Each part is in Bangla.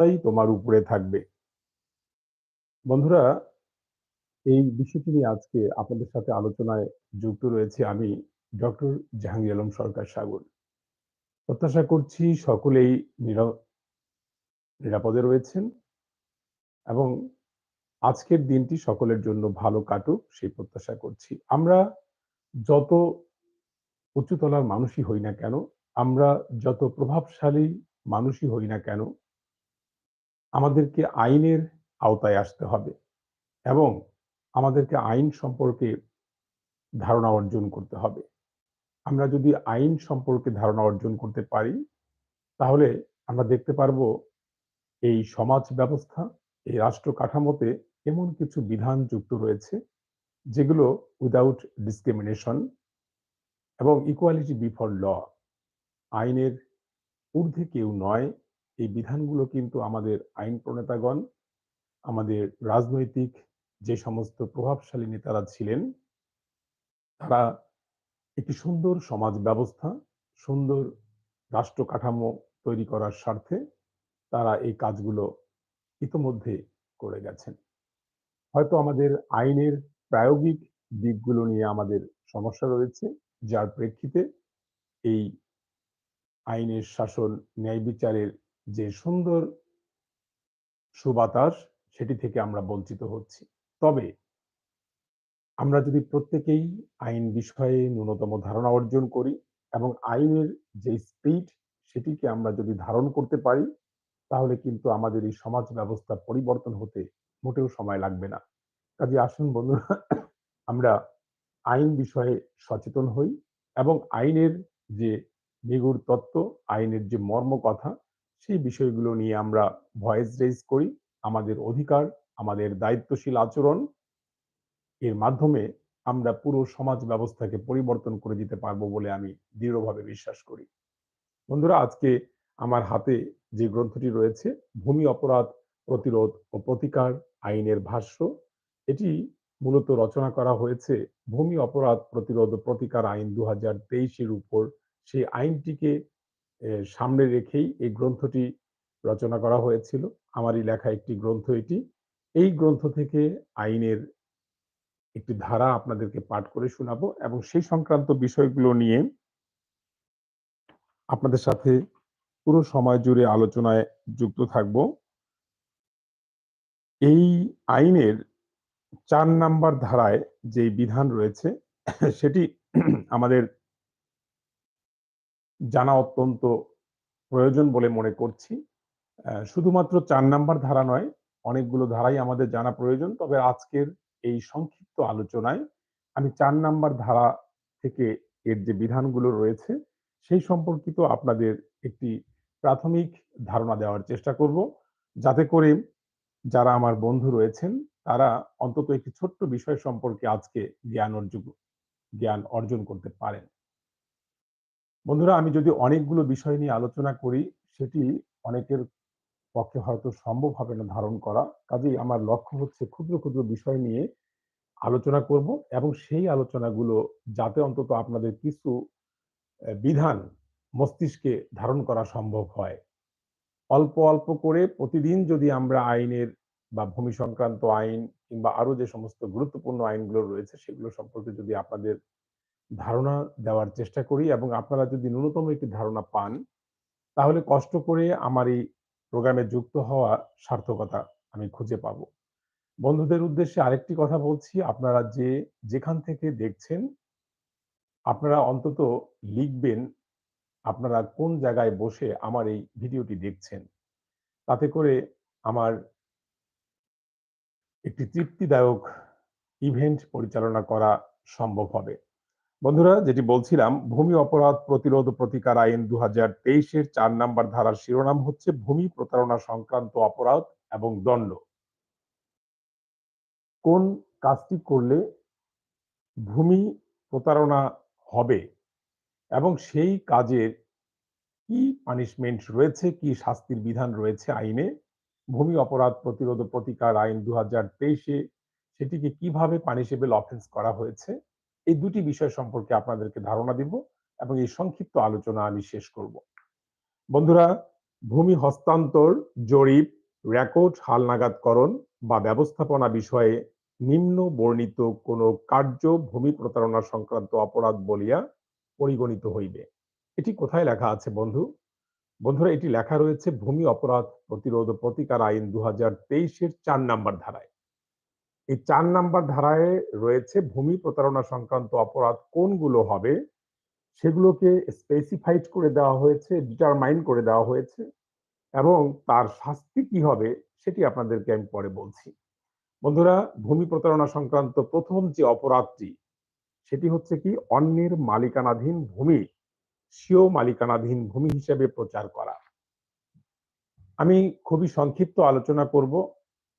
তাই তোমার উপরে থাকবে। বন্ধুরা, এই বিষয়টি নিয়ে আজকে আপনাদের সাথে আলোচনায় যুক্ত রয়েছে আমি, ডক্টর জাহাঙ্গীর আলম সরকার সাগর। প্রত্যাশা করছি সকলেই নিরাপদে রয়েছেন এবং আজকের দিনটি সকলের জন্য ভালো কাটুক সেই প্রত্যাশা করছি। আমরা যত উচ্চতলার মানুষই হই না কেন, আমরা যত প্রভাবশালী মানুষই হই না কেন আমাদেরকে আইনের আওতায় আসতে হবে এবং আমাদেরকে আইন সম্পর্কে ধারণা অর্জন করতে হবে। আমরা যদি আইন সম্পর্কে ধারণা অর্জন করতে পারি, তাহলে আমরা দেখতে পারব এই সমাজ ব্যবস্থা, এই রাষ্ট্র কাঠামোতে এমন কিছু বিধান যুক্ত রয়েছে, যেগুলো উইদাউট ডিসক্রিমিনেশন এবং ইকুয়ালিটি বিফর ল আইনের ঊর্ধ্বে কেউ নয় এই বিধানগুলো কিন্তু আমাদের আইন প্রণেতাগণ, আমাদের রাজনৈতিক যে সমস্ত প্রভাবশালী নেতারা ছিলেন, তারা একটি সুন্দর সমাজ ব্যবস্থা, সুন্দর রাষ্ট্র কাঠামো তৈরি করার স্বার্থে তারা এই কাজগুলো ইতোমধ্যে করে গেছেন। হয়তো আমাদের আইনের প্রায়োগিক দিকগুলো নিয়ে আমাদের সমস্যা রয়েছে, যার প্রেক্ষিতে এই আইনের শাসন, ন্যায় বিচারের যে সুন্দর সুবাতাস সেটি থেকে আমরা বঞ্চিত হচ্ছি। তবে আমরা যদি প্রত্যেকেই আইন বিষয়ে ন্যূনতম ধারণা অর্জন করি এবং আইনের যে স্পিড সেটিকে আমরা যদি ধারণ করতে পারি, তাহলে কিন্তু আমাদের এই সমাজ ব্যবস্থা পরিবর্তন হতে মোটেও সময় লাগবে না। কাজে আসুন বন্ধুরা, আমরা আইন বিষয়ে সচেতন হই এবং আইনের যে নিগুড় তত্ত্ব, আইনের যে মর্ম কথা সেই বিষয়গুলো নিয়ে আমরা ভয়েস রেজ করি। আমাদের অধিকার, আমাদের দায়িত্বশীল আচরণ এর মাধ্যমে আমরা পুরো সমাজ ব্যবস্থাকে পরিবর্তন করে দিতে পারব বলে আমি দৃঢ়ভাবে বিশ্বাস করি। বন্ধুরা, আজকে আমার হাতে যে গ্রন্থটি রয়েছে, ভূমি অপরাধ প্রতিরোধ ও প্রতিকার আইনের ভাষ্য, এটি মূলত রচনা করা হয়েছে ভূমি অপরাধ প্রতিরোধ প্রতিকার আইন দু হাজার তেইশের উপর। সেই আইনটিকে সামনে রেখেই এই গ্রন্থটি রচনা করা হয়েছিল। আমারই লেখা একটি গ্রন্থ এটি। এই গ্রন্থ থেকে আইনের একটি ধারা আপনাদেরকে পাঠ করে শোনাবো এবং সেই সংক্রান্ত বিষয়গুলো নিয়ে আপনাদের সাথে পুরো সময় জুড়ে আলোচনায় যুক্ত থাকব। এই আইনের চার নাম্বার ধারায় যে বিধান রয়েছে, সেটি আমাদের জানা অত্যন্ত প্রয়োজন বলে মনে করছি। শুধুমাত্র চার নাম্বার ধারা নয়, অনেকগুলো ধারাই আমাদের জানা প্রয়োজন। তবে আজকের এই সংক্ষিপ্ত আলোচনায় আমি চার নাম্বার ধারা থেকে এর যে বিধানগুলো রয়েছে, সেই সম্পর্কিত আপনাদের একটি প্রাথমিক ধারণা দেওয়ার চেষ্টা করব। যাতে করে যারা আমার বন্ধু রয়েছেন, তারা অন্তত একটি ছোট্ট বিষয় সম্পর্কে আজকে জ্ঞান অর্জন জ্ঞান অর্জন করতে পারেন। বন্ধুরা, আমি যদি অনেকগুলো বিষয় নিয়ে আলোচনা করি, সেটি অনেকের পক্ষে হয়তো সম্ভব হবে না ধারণ করা। কাজেই আমার লক্ষ্য হচ্ছে ক্ষুদ্র ক্ষুদ্র বিষয় নিয়ে আলোচনা করব এবং সেই আলোচনাগুলো যাতে অন্তত আপনাদের কিছু বিধান মস্তিষ্কে ধারণ করা সম্ভব হয়। অল্প অল্প করে প্রতিদিন যদি আমরা আইনের বা ভূমি সংক্রান্ত আইন কিংবা আরও যে সমস্ত গুরুত্বপূর্ণ আইনগুলো রয়েছে, সেগুলো সম্পর্কে যদি আপনাদের ধারণা দেওয়ার চেষ্টা করি এবং আপনারা যদি ন্যূনতম একটি ধারণা পান, তাহলে কষ্ট করে আমার এই প্রোগ্রামে যুক্ত হওয়া সার্থকতা আমি খুঁজে পাব। বন্ধুদের উদ্দেশ্যে আরেকটি কথা বলছি, আপনারা যে যেখান থেকে দেখছেন, আপনারা অন্তত লিখবেন আপনারা কোন জায়গায় বসে আমার এই ভিডিওটি দেখছেন। তাতে করে আমার একটি তৃপ্তিদায়ক ইভেন্ট পরিচালনা করা সম্ভব হবে। বন্ধুরা, যেটি বলছিলাম, ভূমি অপরাধ প্রতিরোধ প্রতিকার আইন দু হাজার তেইশের চার নাম্বার ধারার শিরোনাম হচ্ছে ভূমি প্রতারণা সংক্রান্ত অপরাধ এবং দণ্ড। কোন কাজটি করলে ভূমি প্রতারণা হবে এবং সেই কাজের কি পানিশমেন্ট রয়েছে, কি শাস্তির বিধান রয়েছে আইনে? ভূমি অপরাধ প্রতিরোধ প্রতিকার আইন দু হাজার তেইশে সেটিকে কীভাবে পানিশেবল অফেন্স করা হয়েছে? এই দুটি বিষয় সম্পর্কে আপনাদেরকে ধারণা দিব এবং এই সংক্ষিপ্ত আলোচনা আমি শেষ করব। বন্ধুরা, ভূমি হস্তান্তর, জরিপ, রেকর্ড হালনাগাদকরণ বা ব্যবস্থাপনা বিষয়ে নিম্ন বর্ণিত কোনো কার্য ভূমি প্রতারণা সংক্রান্ত অপরাধ বলিয়া পরিগণিত হইবে। এটি কোথায় লেখা আছে বন্ধু? বন্ধুরা, এটি লেখা রয়েছে ভূমি অপরাধ প্রতিরোধ প্রতিকার আইন দু হাজার তেইশের চার নাম্বার ধারায়। এই চার নাম্বার ধারায় রয়েছে ভূমি প্রতারণা সংক্রান্ত অপরাধ কোনগুলো হবে? সেগুলোকে স্পেসিফাইড করে দেওয়া হয়েছে ডিটারমাইন করে দেওয়া হয়েছে এবং তার শাস্তি কি হবে সেটি আপনাদেরকে আমি পরে বলছি। বন্ধুরা, ভূমি প্রতারণা সংক্রান্ত প্রথম যে অপরাধটি, সেটি হচ্ছে কি অন্যের মালিকানাধীন ভূমি, স্বীয় মালিকানাধীন ভূমি হিসেবে প্রচার করা। আমি খুবই সংক্ষিপ্ত আলোচনা করব।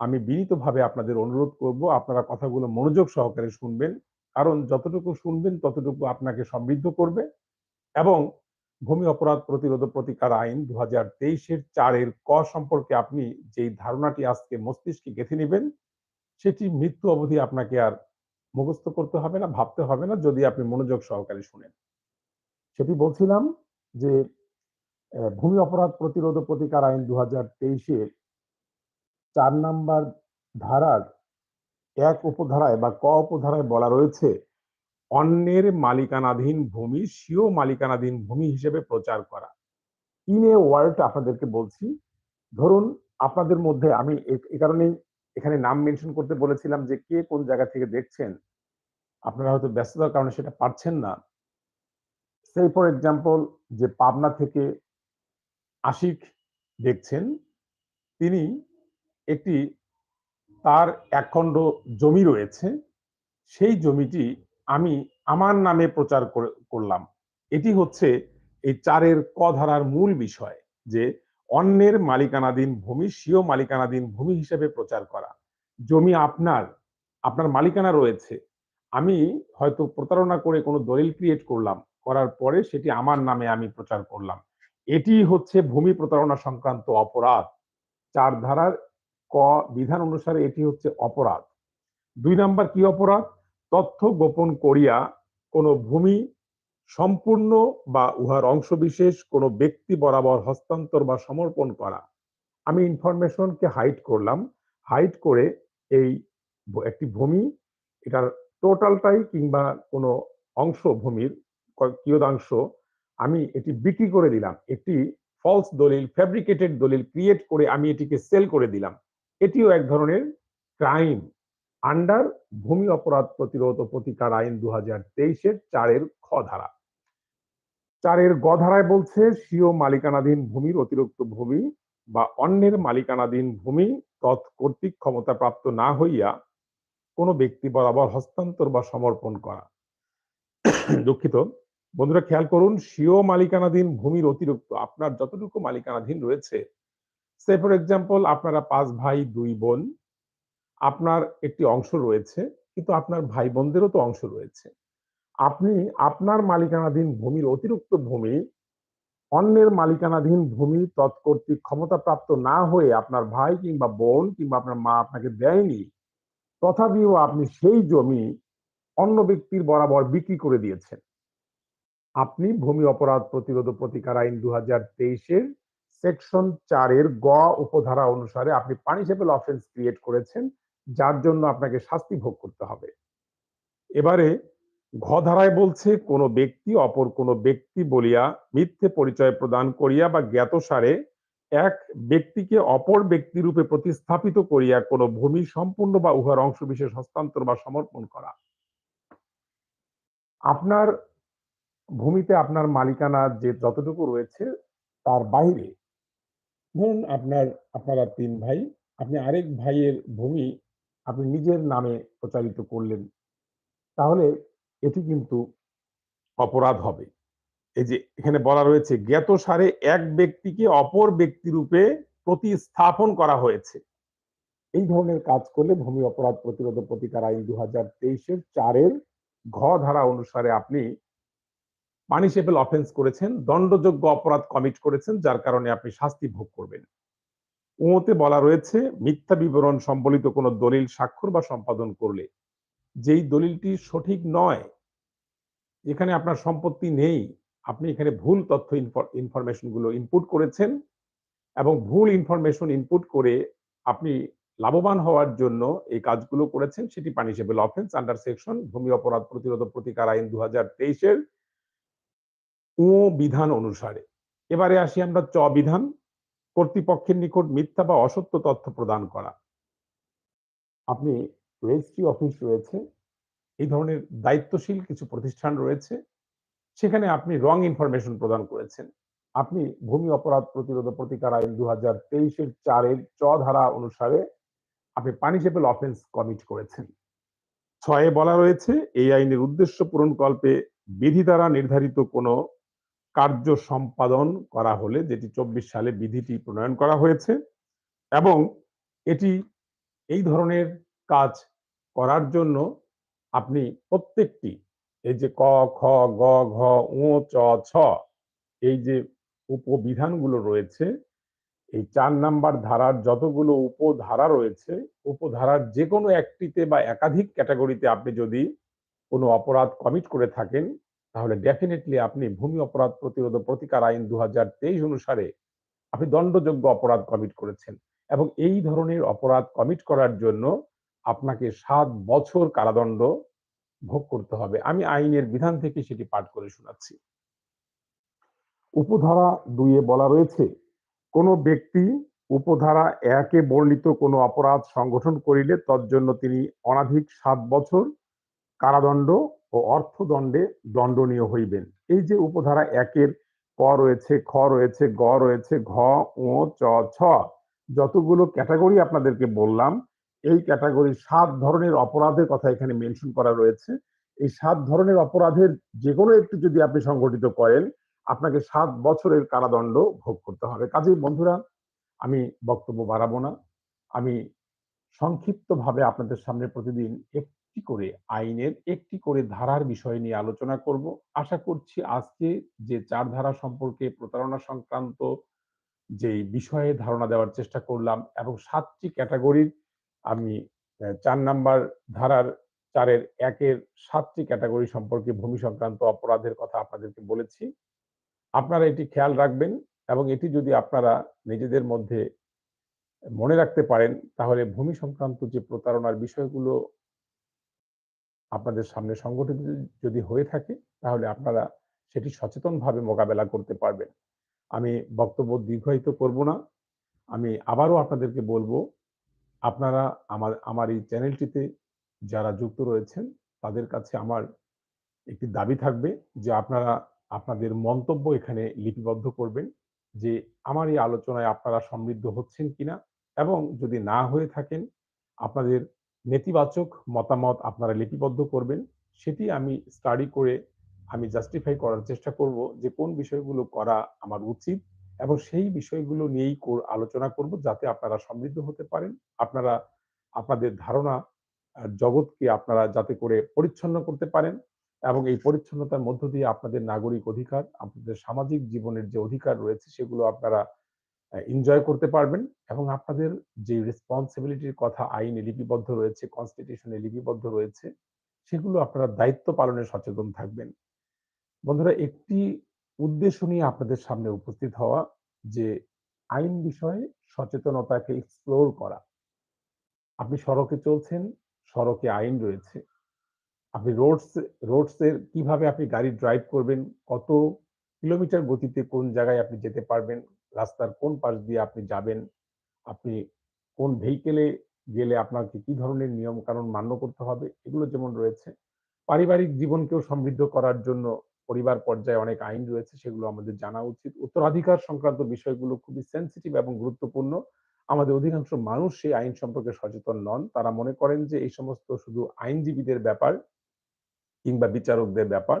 আমি বিনীতভাবে আপনাদের অনুরোধ করব, আপনারা কথাগুলো মনোযোগ সহকারে শুনবেন। কারণ যতটুকু শুনবেন, ততটুকু আপনাকে সমৃদ্ধ করবে এবং ভূমি অপরাধ প্রতিরোধ প্রতিকার আইন দু হাজার তেইশের চারের ক সম্পর্কে আপনি যেই ধারণাটি আজকে মস্তিষ্কে গেঁথে নেবেন, সেটি মৃত্যু অবধি আপনাকে আর মুখস্থ করতে হবে না, ভাবতে হবে না, যদি আপনি মনোযোগ সহকারে শুনেন। সেটি বলছিলাম যে ভূমি অপরাধ প্রতিরোধ প্রতিকার আইন দু হাজার তেইশের চার নাম্বার ধারার এক উপধারায় বা ক উপধারায় বলা রয়েছে, অন্যের মালিকানাধীন ভূমি স্বীয় মালিকানাধীন ভূমি হিসেবে প্রচার করা। ইন এ ওয়ার্ড আপনাদেরকে বলছি, ধরুন আপনাদের মধ্যে আমি এ কারণেই এখানে নাম মেনশন করতে বলেছিলাম যে কে কোন জায়গা থেকে দেখছেন, আপনারা হয়তো ব্যস্ততার কারণে সেটা পারছেন না। সেই ফর এক্সাম্পল যে পাবনা থেকে আশিক দেখছেন, তিনি একটি তার একখণ্ড জমি রয়েছে, সেই জমিটি আমি আমার নামে প্রচার করলাম। এটি হচ্ছে এই চারের ক ধারার মূল বিষয়, যে অন্যের মালিকানাধীন ভূমি স্বীয় মালিকানাধীন ভূমি হিসেবে প্রচার করা। জমি আপনার আপনার মালিকানা রয়েছে। আমি হয়তো প্রতারণা করে কোনো দলিল ক্রিয়েট করলাম, করার পরে সেটি আমার নামে আমি প্রচার করলাম। এটি হচ্ছে ভূমি প্রতারণা সংক্রান্ত অপরাধ। চার ধারার ক, বিধান অনুসারে এটি হচ্ছে অপরাধ। দুই নাম্বার কি অপরাধ? তথ্য গোপন করিয়া কোনো ভূমি সম্পূর্ণ বা উহার অংশ বিশেষ কোনো ব্যক্তি বরাবর হস্তান্তর বা সমর্পণ করা। আমি ইনফরমেশনকে হাইড করলাম। হাইড করে এই একটি ভূমি, এটার টোটালটাই কিংবা কোনো অংশ ভূমির কিয়দাংশ আমি এটি বিক্রি করে দিলাম। একটি ফলস দলিল ফ্যাব্রিকেটেড দলিল ক্রিয়েট করে আমি এটিকে সেল করে দিলাম। এটিও এক ধরনের ক্রাইম আন্ডার ভূমি অপরাধ প্রতিরোধ ও প্রতিকার আইন দু হাজার তেইশের চারের খ ধারা। চারের গ ধারায় বলছে, স্বীয় মালিকানাধীন ভূমির অতিরিক্ত ভূমি বা অন্যের মালিকানাধীন ভূমি তৎ কর্তৃক ক্ষমতা প্রাপ্ত না হইয়া কোনো ব্যক্তি বরাবর হস্তান্তর বা সমর্পণ করা। দুঃখিত। বন্ধুরা, খেয়াল করুন, স্বীয় মালিকানাধীন ভূমির অতিরিক্ত, আপনার যতটুকু মালিকানাধীন রয়েছে সে ফর এক্সাম্পল আপনারা পাঁচ ভাই, দুই বোন, আপনার একটি অংশ রয়েছে, কিন্তু আপনার ভাই বোনদেরও তো অংশ রয়েছে। আপনি আপনার মালিকানাধীন ভূমির অতিরিক্ত ভূমি, অন্যের মালিকানাধীন ভূমি তৎকর্তৃক ক্ষমতাপ্রাপ্ত না হয়ে আপনার ভাই কিংবা বোন কিংবা আপনার মা আপনাকে দেয়নি, তথাপিও আপনি সেই জমি অন্য ব্যক্তির বরাবর বিক্রি করে দিয়েছেন। আপনি ভূমি অপরাধ প্রতিরোধ প্রতিকার আইন দু হাজার তেইশের সেকশন চারের গ উপধারা অনুসারে আপনি পানিশেবল অফেন্স ক্রিয়েট করেছেন, যার জন্য আপনাকে শাস্তি ভোগ করতে হবে। এবারে ঘ ধারায় বলছে, কোনো ব্যক্তি অপর কোনো ব্যক্তি বলিয়া মিথ্যে পরিচয় প্রদান করিয়া বা জ্ঞাতসারে এক ব্যক্তিকে অপর ব্যক্তি রূপে প্রতিস্থাপিত করিয়া কোনো ভূমি সম্পূর্ণ বা উহার অংশ বিশেষ হস্তান্তর বা সমর্পণ করা। আপনার ভূমিতে আপনার মালিকানা যে যতটুকু রয়েছে, তার বাইরে ধরুন আপনার, আপনারা তিন ভাই, আপনি আরেক ভাইয়ের ভূমি আপনি নিজের নামে প্রচারিত করলেন। তাহলে এটি কিন্তু অপরাধ হবে। এই যে এখানে বলা রয়েছে জ্ঞাত সারে এক ব্যক্তিকে অপর ব্যক্তি রূপে প্রতিস্থাপন করা হয়েছে। এই ধরনের কাজ করলে ভূমি অপরাধ প্রতিরোধ প্রতিকার আইন দু হাজার তেইশের চারের ঘ ধারা অনুসারে আপনি পানিশেবল অফেন্স করেছেন, দণ্ডযোগ্য অপরাধ কমিট করেছেন, যার কারণে আপনি শাস্তি ভোগ করবেন। ওতে বলা রয়েছে, মিথ্যা বিবরণ সম্বলিত কোনো দলিল স্বাক্ষর বা সম্পাদন করলে যেই দলিলটি সঠিক নয়, এখানে আপনার সম্পত্তি নেই, আপনি এখানে ভুল তথ্য ইনফরমেশনগুলো ইনপুট করেছেন এবং ভুল ইনফরমেশন ইনপুট করে আপনি লাভবান হওয়ার জন্য এই কাজগুলো করেছেন, সেটি পানিশেবল অফেন্স আন্ডার সেকশন ভূমি অপরাধ প্রতিরোধ প্রতিকার আইন দু হাজার তেইশের ও বিধান অনুসারে। এবারে আসি আমরা চ বিধান, কর্তৃপক্ষের নিকট মিথ্যা বা অসত্য তথ্য প্রদান করা। আপনি রেজিস্ট্রি অফিস রয়েছে, এই ধরনের দায়িত্বশীল কিছু প্রতিষ্ঠান রয়েছে, সেখানে আপনি রং ইনফরমেশন প্রদান করেছেন। আপনি ভূমি অপরাধ প্রতিরোধ প্রতিকার আইন দু হাজার তেইশের চারের চ ধারা অনুসারে আপনি পানিশেবল অফেন্স কমিট করেছেন। ছয়ে বলা রয়েছে, এই আইনের উদ্দেশ্য পূরণ কল্পে বিধি দ্বারা নির্ধারিত কোনো কার্য সম্পাদন করা হলে যেটি চব্বিশ সালে বিধিটি প্রণয়ন করা হয়েছে এবং এটি এই ধরনের কাজ করার জন্য আপনি প্রত্যেকটি এই যে ক, খ, গ, ঘ উ চ, ছ এই যে উপবিধানগুলো রয়েছে, এই চার নাম্বার ধারার যতগুলো উপধারা রয়েছে, উপধারার যে কোনো একটিতে বা একাধিক ক্যাটাগরিতে আপনি যদি কোনো অপরাধ কমিট করে থাকেন তাহলে ডেফিনেটলি আপনি ভূমি অপরাধ প্রতিরোধ প্রতিকার আইন দুই হাজার তেইশ অনুসারে আপনি দণ্ডযোগ্য অপরাধ কমিট করেছেন এবং এই ধরনের অপরাধ কমিট করার জন্য আপনাকে সাত বছর কারাদণ্ড ভোগ করতে হবে। আমি আইনের বিধান থেকে সেটি পাঠ করে শোনাচ্ছি। উপধারা দুইয়ে বলা রয়েছে, কোনো ব্যক্তি উপধারা একে বর্ণিত কোনো অপরাধ সংগঠন করিলে তজ্জন্য তিনি অনাধিক সাত বছর কারাদণ্ড ও অর্থদণ্ডে দণ্ডনীয় হইবেন। এই যে উপধারা একের ক রয়েছে, খ রয়েছে, গ রয়েছে, ঘ ও চ, ছ, যতগুলো ক্যাটাগরি আপনাদেরকে বললাম, এই ক্যাটাগরি সাত ধরনের অপরাধের কথা এখানে মেনশন করা রয়েছে। এই সাত ধরনের অপরাধের যে কোনো একটু যদি আপনি সংগঠিত করেন, আপনাকে সাত বছরের কারাদণ্ড ভোগ করতে হবে। কাজেই বন্ধুরা, আমি বক্তব্য বাড়াবো না। আমি সংক্ষিপ্তভাবে আপনাদের সামনে প্রতিদিন একটি করে আইনের একটি করে ধারার বিষয় নিয়ে আলোচনা করব। আশা করছি আজকে যে চার ধারা সম্পর্কে প্রতারণা সংক্রান্ত যে বিষয়ে ধারণা দেওয়ার চেষ্টা করলাম এবং সাতটি ক্যাটাগরির আমি চার নাম্বার ধারার চারের একের সাতটি ক্যাটাগরি সম্পর্কে ভূমি সংক্রান্ত অপরাধের কথা আপনাদেরকে বলেছি। আপনারা এটি খেয়াল রাখবেন এবং এটি যদি আপনারা নিজেদের মধ্যে মনে রাখতে পারেন, তাহলে ভূমি সংক্রান্ত যে প্রতারণার বিষয়গুলো আপনাদের সামনে সংগঠিত যদি হয়ে থাকে, তাহলে আপনারা সেটি সচেতনভাবে মোকাবেলা করতে পারবেন। আমি বক্তব্য দীর্ঘায়িত করব না। আমি আবারও আপনাদেরকে বলব, আপনারা আমার আমার এই চ্যানেলটিতে যারা যুক্ত রয়েছেন, তাদের কাছে আমার একটি দাবি থাকবে যে আপনারা আপনাদের মন্তব্য এখানে লিপিবদ্ধ করবেন যে আমার এই আলোচনায় আপনারা সমৃদ্ধ হচ্ছেন কিনা এবং যদি না হয়ে থাকেন, আপনাদের নেতিবাচক মতামত আপনারা লিপিবদ্ধ করবেন, সেটি আমি স্টাডি করে আমি জাস্টিফাই করার চেষ্টা করব যে কোন বিষয়গুলো করা আমার উচিত এবং সেই বিষয়গুলো নিয়েই আলোচনা করব যাতে আপনারা সমৃদ্ধ হতে পারেন। আপনারা, আপনাদের ধারণা জগৎকে আপনারা যাতে করে পরিচ্ছন্ন করতে পারেন এবং এই পরিচ্ছন্নতার মধ্য দিয়ে আপনাদের নাগরিক অধিকার, আপনাদের সামাজিক জীবনের যে অধিকার রয়েছে সেগুলো আপনারা এনজয় করতে পারবেন এবং আপনাদের যে রেসপন্সিবিলিটির কথা আইনে লিপিবদ্ধ রয়েছে কনস্টিটিউশনে লিপিবদ্ধ রয়েছে, সেগুলো আপনারা দায়িত্ব পালনে সচেতন থাকবেন। বন্ধুরা, একটি উদ্দেশ্য নিয়ে আপনাদের সামনে উপস্থিত হওয়া যে আইন বিষয়ে সচেতনতাকে এক্সপ্লোর করা। আপনি সড়কে চলছেন, সড়কে আইন রয়েছে। আপনি রোডস রোডস এর কীভাবে আপনি গাড়ি ড্রাইভ করবেন, কত কিলোমিটার গতিতে কোন জায়গায় আপনি যেতে পারবেন রাস্তার কোন পাশ দিয়ে আপনি যাবেন? আপনি কোন ভেহিকেলে গেলে আপনাকে কি ধরনের নিয়ম কানুন মান্য করতে হবে? এগুলো যেমন রয়েছে, পারিবারিক জীবনকেও সমৃদ্ধ করার জন্য পরিবার পর্যায়ে অনেক আইন রয়েছে, সেগুলো আমাদের জানা উচিত। উত্তরাধিকার সংক্রান্ত বিষয়গুলো খুবই সেন্সিটিভ এবং গুরুত্বপূর্ণ। আমাদের অধিকাংশ মানুষ সেই আইন সম্পর্কে সচেতন নন। তারা মনে করেন যে এই সমস্ত শুধু আইনজীবীদের ব্যাপার কিংবা বিচারকদের ব্যাপার।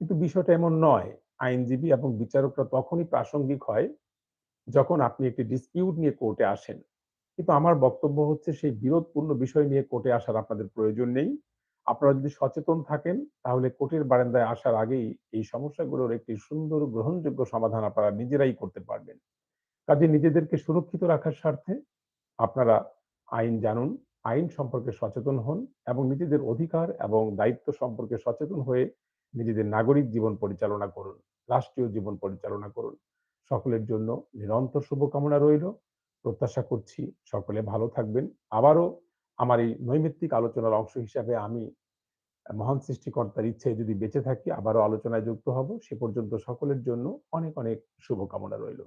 কিন্তু বিষয়টা এমন নয়। আইনজীবী এবং বিচারকরা তখনই প্রাসঙ্গিক হয় যখন আপনি একটি ডিসপিউট নিয়ে কোর্টে আসেন, কিন্তু আমার বক্তব্য হচ্ছে সেই বিরোধপূর্ণ বিষয় নিয়ে কোর্টে আসার আপনাদের প্রয়োজন নেই। আপনারা যদি সচেতন থাকেন, তাহলে কোর্টের বারান্দায় আসার আগেই এই সমস্যাগুলোর একটি সুন্দর গ্রহণযোগ্য সমাধান আপনারা নিজেরাই করতে পারবেন। কাজে নিজেদেরকে সুরক্ষিত রাখার স্বার্থে আপনারা আইন জানুন, আইন সম্পর্কে সচেতন হন এবং নিজেদের অধিকার এবং দায়িত্ব সম্পর্কে সচেতন হয়ে নিজেদের নাগরিক জীবন পরিচালনা করুন, রাষ্ট্রীয় জীবন পরিচালনা করুন। সকলের জন্য নিরন্তর শুভকামনা রইল। প্রত্যাশা করছি সকলে ভালো থাকবেন। আবারও আমার এই নৈমিত্তিক আলোচনার অংশ হিসাবে আমি মহান সৃষ্টিকর্তার ইচ্ছায় যদি বেঁচে থাকি আবারও আলোচনায় যুক্ত হব। সে পর্যন্ত সকলের জন্য অনেক, অনেক শুভকামনা রইল।